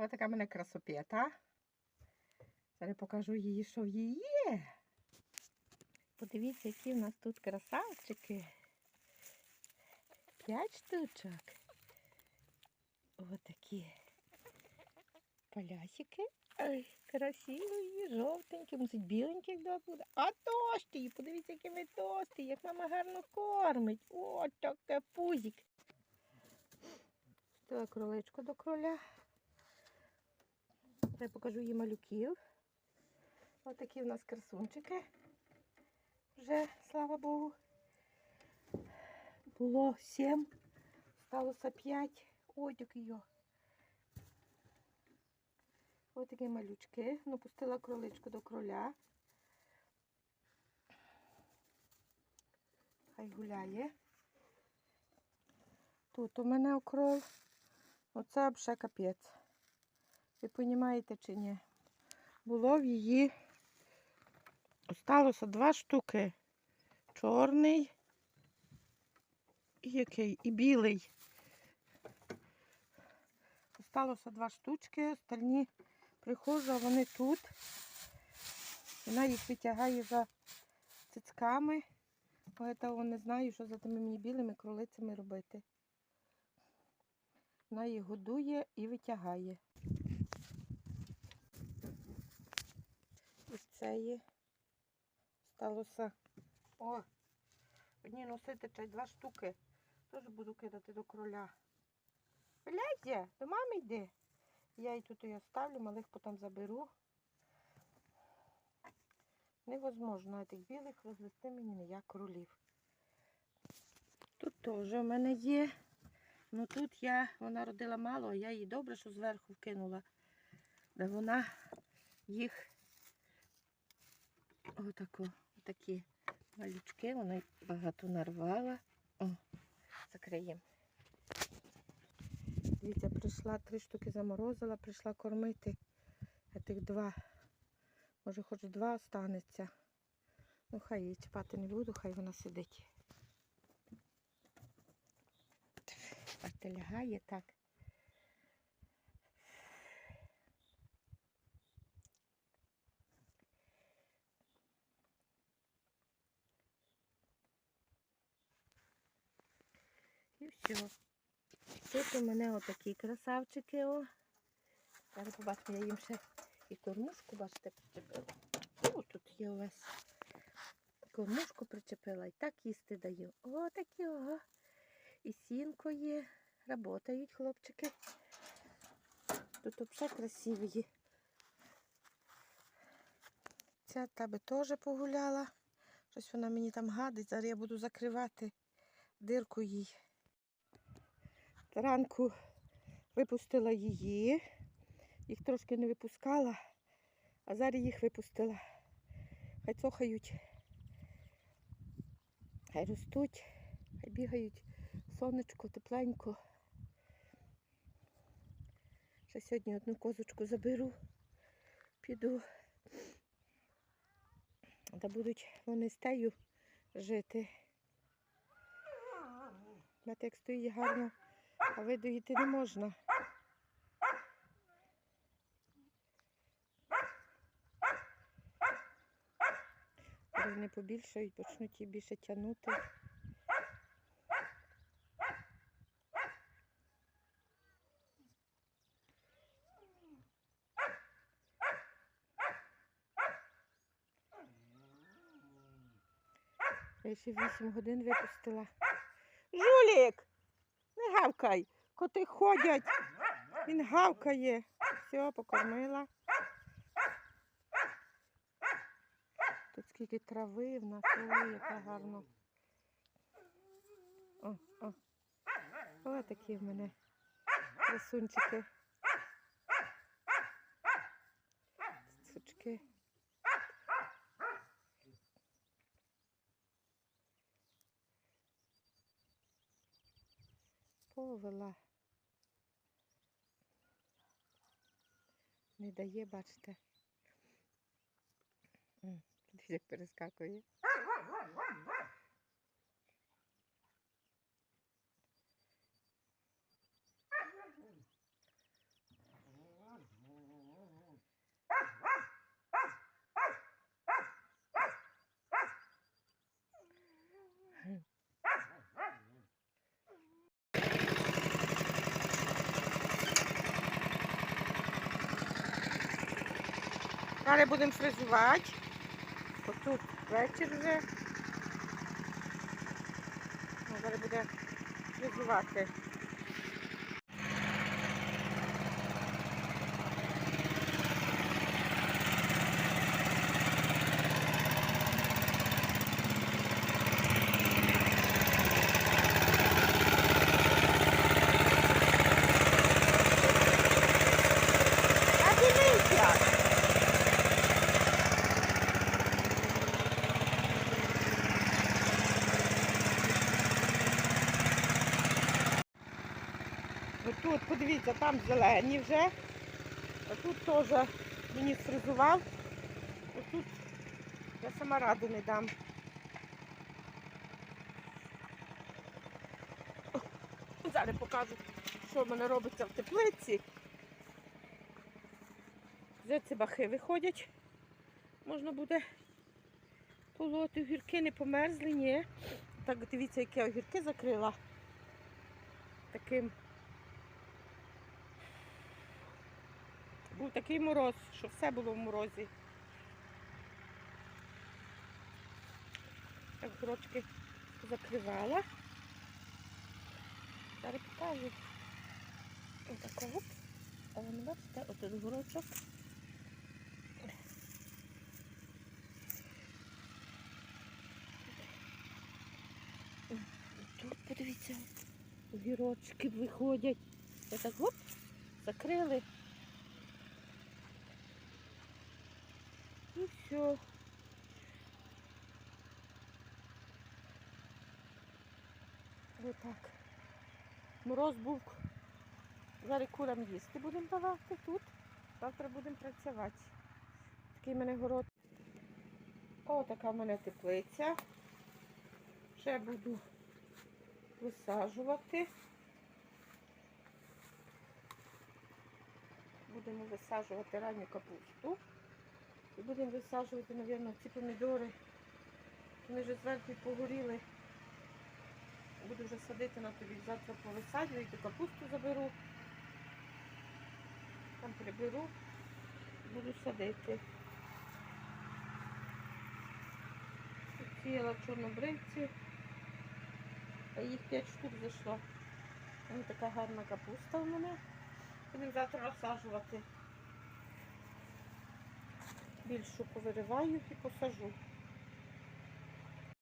Ось така в мене красопета. Зараз покажу її, що в її є. Подивіться, які в нас тут красавчики. П'ять штучок. Ось такі полясики. Ой, красиві, жовтенькі, мусить біленьких да буде. А тості, подивіться, які ми тості, як мама гарно кормить. О, таке пузик. Стила кроличку до кроля. Я покажу їй малюків. Ось такі в нас красунчики. Вже, слава Богу. Було сім, сталося п'ять. Ой, який йо. Ось такі малючки. Ну, пустила кроличку до кроля. Хай гуляє. Тут у мене окрол. Оце вже капець. Ви розумієте чи ні? Було в її. Осталося два штуки. Чорний і який? І білий. Осталося два штучки, остальні приходжу, вони тут. Вона їх витягає за цицьками. Тому не знаю, що за тими мені білими кролицями робити. Вона їх годує і витягає. Є. Сталося. О, одні носити чай два штуки. Теж буду кидати до кроля. Виляйте, до мами йди. Я її тут і оставлю, малих потім заберу. Невозможно тих білих розвести мені ніяк кролів. Тут теж у мене є. Ну тут я, вона родила мало, а я її добре, що зверху вкинула. Де вона їх отако, такі малючки, вона багато нарвала. О, закриємо. Дивіться, прийшла, три штуки заморозила, прийшла кормити. А тих два. Може, хоч два останеться. Ну, хай її чіпати не буду, хай вона сидить. Бачите, лягає так. І. Тут у мене отакі красавчики. О. Зараз побачимо, я їм ще і кормушку, бачите, причепила. О, тут є увесь. Кормушку причепила і так їсти даю. О, такі ого. І сінко є. Работають хлопчики. Тут взагалі красиві. Ця таби теж погуляла. Щось вона мені там гадить. Зараз я буду закривати дирку їй. Ранку випустила її. Їх трошки не випускала, а зараз їх випустила. Хай цохають, хай ростуть, хай бігають сонечко, тепленько. Ще сьогодні одну козочку заберу, піду. Та будуть вони з тею жити. Знаєте, як стоїть гарно, а видоїти не можна. Вони побільшають, почнуть її більше тягнути. Я ще 8 годин випустила. Жулік! Не гавкай! Коти ходять. Він гавкає. Все, покормила. Тут скільки трави в нас, ой, яка гарно. О, о. Ось такі в мене красунчики. Повела. Не дає, бачите. Як перескакує. Зараз будемо фрезувати. Отут вечір вже. Ну, Зараз буде фрезувати. А дивися! Отут, подивіться, там зелені вже. А тут теж мені сфризував. Отут я сама раду не дам. Зараз покажу, що в мене робиться в теплиці. Вже ці бахи виходять. Можна буде полоти. Огірки не померзли, ні. Так, дивіться, які огірки закрила. Таким. Був такий мороз, що все було в морозі. Так трошки закривала. Зараз покажу. Отако. А воно бачите, отут горочок. Тут подивіться, огірочки виходять. Отак оп, закрили. Все. Отак. Мороз був. Зараз курам їсти будемо давати тут. Завтра будемо працювати. Такий мене город. О, така в мене теплиця. Ще буду висаджувати. Будемо висаджувати ранню капусту. І будемо висаджувати, мабуть, ці помідори. Вони вже зверху погоріли. Буду вже садити на тобі. Завтра повисаджую, ту капусту заберу. Там приберу. Буду садити. Сіяла чорнобривці. А їх 5 штук зайшло. Ось така гарна капуста у мене. Будемо завтра розсаджувати. Більшу повириваю і посажу.